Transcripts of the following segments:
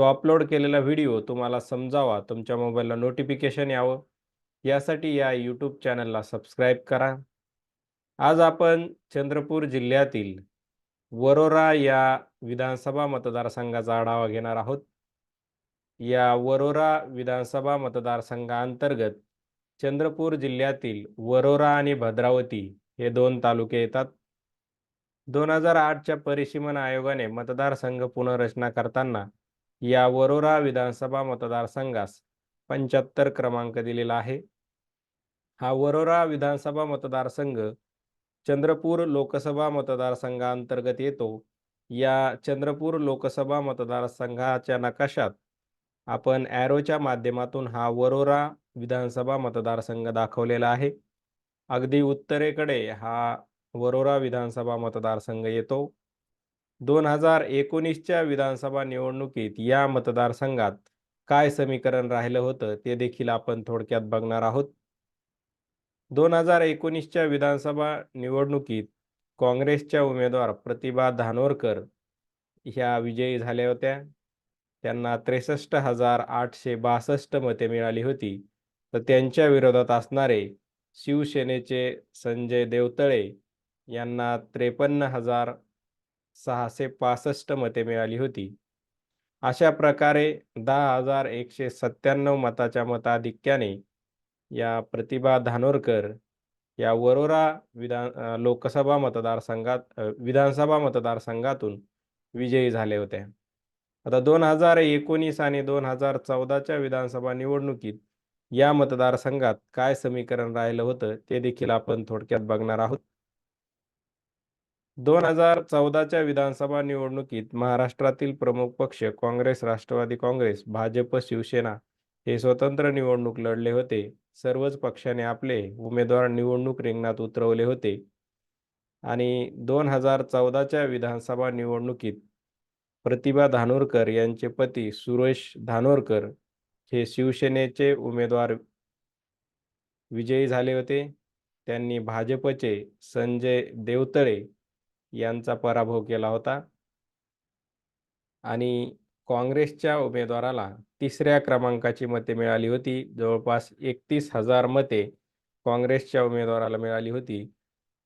तो अपलोड केलेला व्हिडिओ तुम्हाला समजावा, तुमच्या मोबाईलला नोटिफिकेशन यावं, यासाठी या यूट्यूब चॅनलला सबस्क्राईब करा. आज आपण चंद्रपूर जिल्ह्यातील वरोरा या विधानसभा मतदारसंघाचा आढावा घेणार आहोत. या वरोरा विधानसभा मतदारसंघाअंतर्गत चंद्रपूर जिल्ह्यातील वरोरा आणि भद्रावती हे दोन तालुके येतात. दोन हजार आठच्या परिसीमन आयोगाने मतदारसंघ पुनर्रचना करताना या वरोरा विधानसभा मतदारसंघास पंच्याहत्तर क्रमांक दिलेला आहे. हा वरोरा विधानसभा मतदारसंघ चंद्रपूर लोकसभा मतदारसंघाअंतर्गत येतो. या चंद्रपूर लोकसभा मतदारसंघाच्या नकाशात आपण ॲरोच्या माध्यमातून हा वरोरा विधानसभा मतदारसंघ दाखवलेला आहे. अगदी उत्तरेकडे हा वरोरा विधानसभा मतदारसंघ येतो. दोन हजार एकोणीसच्या विधानसभा निवडणुकीत या मतदारसंघात काय समीकरण राहिलं होतं ते देखील आपण थोडक्यात बघणार आहोत. दोन हजार एकोणीसच्या विधानसभा निवडणुकीत काँग्रेसच्या उमेदवार प्रतिभा धानोरकर ह्या विजयी झाल्या होत्या. त्यांना त्रेसष्ट हजार आठशे बासष्ट मते मिळाली होती. तर त्यांच्या विरोधात असणारे शिवसेनेचे संजय देवतळे यांना त्रेपन्न हजार सहाशे पासष्ट मते मिळाली होती. अशा प्रकारे दहा हजार एकशे सत्त्याण्णव मताच्या मताधिक्याने या प्रतिभा धानोरकर या वरोरा विधान लोकसभा मतदारसंघात विधानसभा मतदारसंघातून विजयी झाले होते. आता दोन हजार एकोणीस आणि दोन हजार चौदाच्या विधानसभा निवडणुकीत या मतदारसंघात काय समीकरण राहिलं होतं ते देखील आपण थोडक्यात बघणार आहोत. दोन हजार चौदाच्या विधानसभा निवडणुकीत महाराष्ट्रातील प्रमुख पक्ष काँग्रेस, राष्ट्रवादी काँग्रेस, भाजप, शिवसेना हे स्वतंत्र निवडणूक लढले होते. सर्वच पक्षाने आपले उमेदवार निवडणूक रिंगणात उतरवले होते. आणि दोन हजार चौदाच्या विधानसभा निवडणुकीत प्रतिभा धानोरकर यांचे पती सुरेश धानोरकर हे शिवसेनेचे उमेदवार विजयी झाले होते. त्यांनी भाजपचे संजय देवतळे यांचा पराभव केला होता. आणि काँग्रेसच्या उमेदवाराला तिसऱ्या क्रमांकाची मते मिळाली होती. जवळपास एकतीस हजार मते काँग्रेसच्या उमेदवाराला मिळाली होती.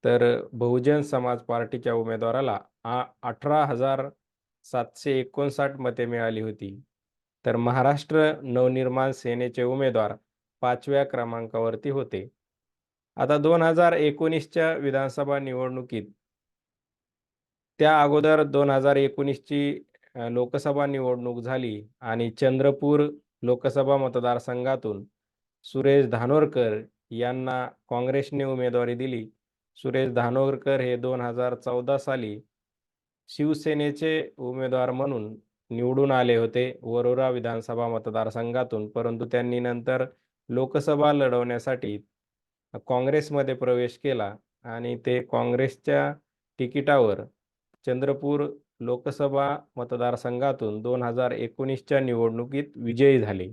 तर बहुजन समाज पार्टीच्या उमेदवाराला आ अठरा हजार सातशे एकोणसाठ मते मिळाली होती. तर महाराष्ट्र नवनिर्माण सेनेचे उमेदवार पाचव्या क्रमांकावरती होते. आता दोन हजार एकोणीसच्या विधानसभा निवडणुकीत त्या अगोदर दोन हजार एकोणीसची लोकसभा निवडणूक झाली आणि चंद्रपूर लोकसभा मतदारसंघातून सुरेश धानोरकर यांना काँग्रेसने उमेदवारी दिली. सुरेश धानोरकर हे दोन हजार चौदा साली शिवसेनेचे उमेदवार म्हणून निवडून आले होते वरोरा विधानसभा मतदारसंघातून. परंतु त्यांनी नंतर लोकसभा लढवण्यासाठी काँग्रेसमध्ये प्रवेश केला आणि ते काँग्रेसच्या तिकिटावर चंद्रपूर लोकसभा मतदारसंघातून दोन हजार एकोणीसच्या निवडणुकीत विजयी झाले.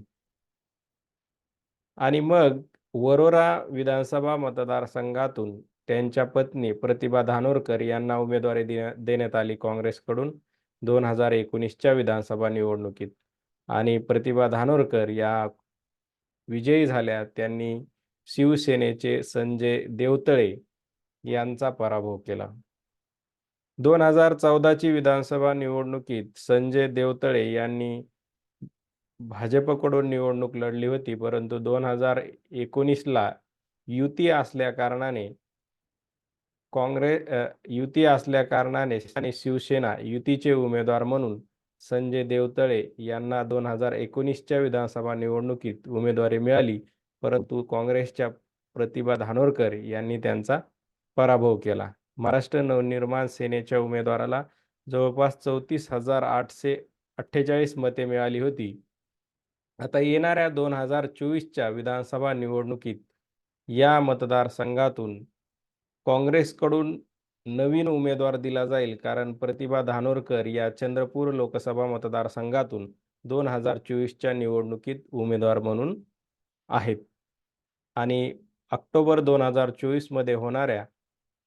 आणि मग वरोरा विधानसभा मतदारसंघातून त्यांच्या पत्नी प्रतिभा धानोरकर यांना उमेदवारी देण्यात आली काँग्रेसकडून दोन हजार एकोणीसच्या विधानसभा निवडणुकीत. आणि प्रतिभा धानोरकर या विजयी झाल्या. त्यांनी शिवसेनेचे संजय देवतळे यांचा पराभव केला. दोन हजार चौदाची विधानसभा निवडणुकीत संजय देवतळे यांनी भाजपकडून निवडणूक लढली होती. परंतु दोन हजार एकोणीसला युती असल्याकारणाने काँग्रेस युती असल्याकारणाने आणि शिवसेना युतीचे उमेदवार म्हणून संजय देवतळे यांना दोन हजार एकोणीसच्या विधानसभा निवडणुकीत उमेदवारी मिळाली. परंतु काँग्रेसच्या प्रतिभा धानोरकर यांनी त्यांचा पराभव केला. महाराष्ट्र नवनिर्माण सेनेच्या उमेदवाराला जवळपास चौतीस हजार आठशे अठ्ठेचाळीस मते मिळाली होती. आता येणाऱ्या दोन हजार चोवीसच्या विधानसभा निवडणुकीत या मतदारसंघातून काँग्रेसकडून नवीन उमेदवार दिला जाईल कारण प्रतिभा धानोरकर या चंद्रपूर लोकसभा मतदारसंघातून दोन हजार चोवीसच्या निवडणुकीत उमेदवार म्हणून आहेत आणि ऑक्टोबर दोन हजार चोवीसमध्ये होणाऱ्या